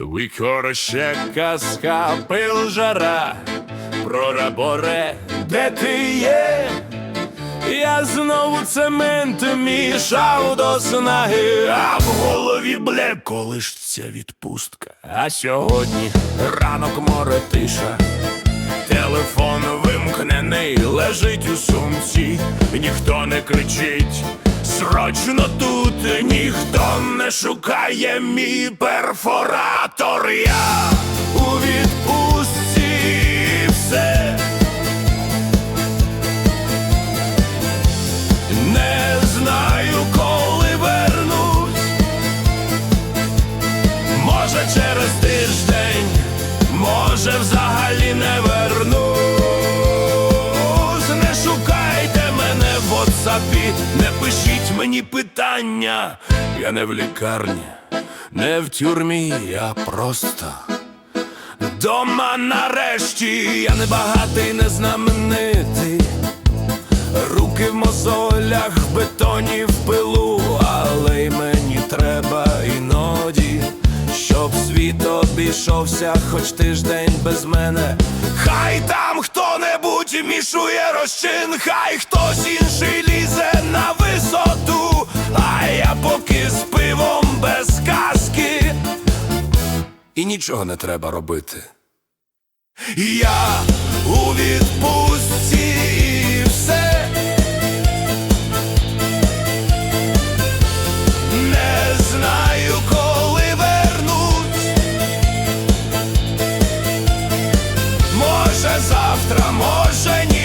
Вікора ще казка пил жара, прораборе, де ти є? Я знову цемент мішав до снаги, а в голові бле, коли ж ця відпустка. А сьогодні ранок море тиша. Телефон вимкнений, лежить у сумці, ніхто не кричить. Срочно тут ніхто не шукає мій перфоратор. Я у відпустці все. Не знаю, коли вернусь. Може через тиждень, може взагалі не вернусь. Не шукайте мене в WhatsApp, не пишіть мені питання. Я не в лікарні, не в тюрмі, я просто. Дома нарешті я не багатий, не знаменитий. Руки в мозолях, бетоні в пилу, але й мені треба іноді, щоб світ обійшовся хоч тиждень без мене. Хай там хто-небудь мішує розчин, хай хтось поки з пивом без казки, і нічого не треба робити. Я у відпустці і все не знаю, коли вернуть. Може завтра, може ні.